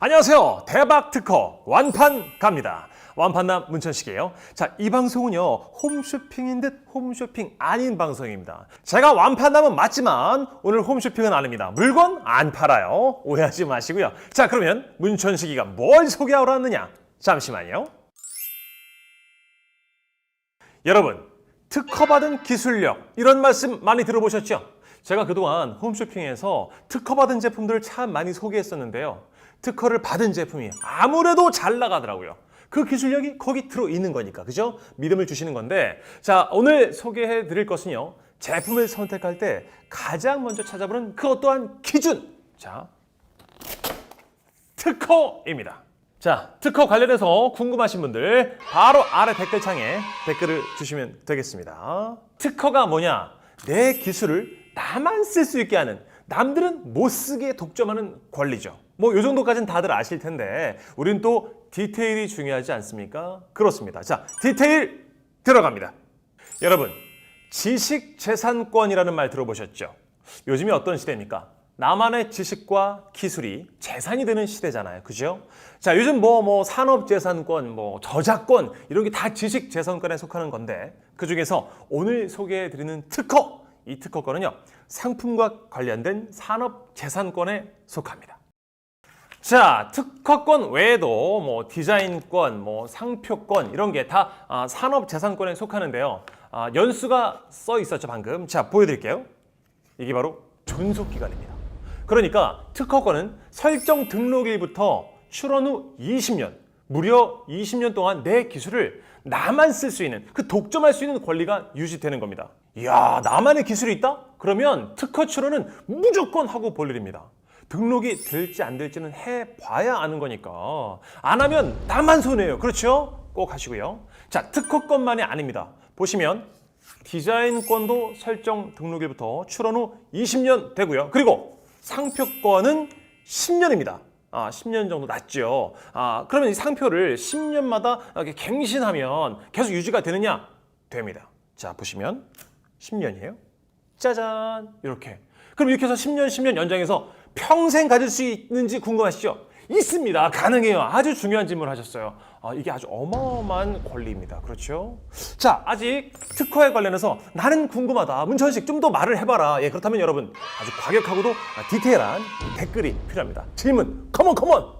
안녕하세요. 대박 특허 완판 갑니다. 완판남 문천식이에요. 자, 이 방송은요, 홈쇼핑인 듯 홈쇼핑 아닌 방송입니다. 제가 완판남은 맞지만 오늘 홈쇼핑은 아닙니다. 물건 안 팔아요. 오해하지 마시고요. 자, 그러면 문천식이가 뭘 소개하러 왔느냐? 잠시만요. 여러분, 특허받은 기술력 이런 말씀 많이 들어보셨죠? 제가 그동안 홈쇼핑에서 특허받은 제품들을 참 많이 소개했었는데요. 특허를 받은 제품이 아무래도 잘 나가더라고요. 그 기술력이 거기 들어 있는 거니까, 그죠? 믿음을 주시는 건데, 자, 오늘 소개해 드릴 것은요. 제품을 선택할 때 가장 먼저 찾아보는 그 어떠한 기준. 자, 특허입니다. 자, 특허 관련해서 궁금하신 분들 바로 아래 댓글창에 댓글을 주시면 되겠습니다. 특허가 뭐냐? 내 기술을 나만 쓸 수 있게 하는 남들은 못 쓰게 독점하는 권리죠. 뭐 이 정도까지는 다들 아실 텐데 우린 또 디테일이 중요하지 않습니까? 그렇습니다. 자, 디테일 들어갑니다. 여러분, 지식 재산권이라는 말 들어보셨죠? 요즘이 어떤 시대입니까? 나만의 지식과 기술이 재산이 되는 시대잖아요. 그죠? 자, 요즘 뭐, 뭐, 산업재산권, 뭐, 저작권, 이런 게 다 지식재산권에 속하는 건데, 그 중에서 오늘 소개해드리는 특허, 이 특허권은요, 상품과 관련된 산업 재산권에 속합니다. 자, 특허권 외에도 뭐 디자인권, 뭐 상표권 이런 게 다 아, 산업재산권에 속하는데요. 아, 연수가 써 있었죠 방금. 자, 보여드릴게요. 이게 바로 존속 기간입니다. 그러니까 특허권은 설정 등록일부터 출원 후 20년, 무려 20년 동안 내 기술을 나만 쓸 수 있는 그 독점할 수 있는 권리가 유지되는 겁니다. 이야, 나만의 기술이 있다? 그러면 특허 출원은 무조건 하고 볼 일입니다. 등록이 될지 안 될지는 해봐야 아는 거니까 안 하면 나만 손해예요. 그렇죠? 꼭 하시고요. 자, 특허권만이 아닙니다. 보시면 디자인권도 설정 등록일부터 출원 후 20년 되고요. 그리고 상표권은 10년입니다. 아, 10년 정도 낮죠. 아, 그러면 이 상표를 10년마다 이렇게 갱신하면 계속 유지가 되느냐? 됩니다. 자, 보시면 10년이에요. 짜잔. 이렇게. 그럼 이렇게 해서 10년, 10년 연장해서 평생 가질 수 있는지 궁금하시죠? 있습니다. 가능해요. 아주 중요한 질문을 하셨어요. 아, 이게 아주 어마어마한 권리입니다. 그렇죠? 자, 아직 특허에 관련해서 나는 궁금하다. 문천식 좀 더 말을 해봐라. 예, 그렇다면 여러분 아주 과격하고도 디테일한 댓글이 필요합니다. 질문, 컴온, 컴온!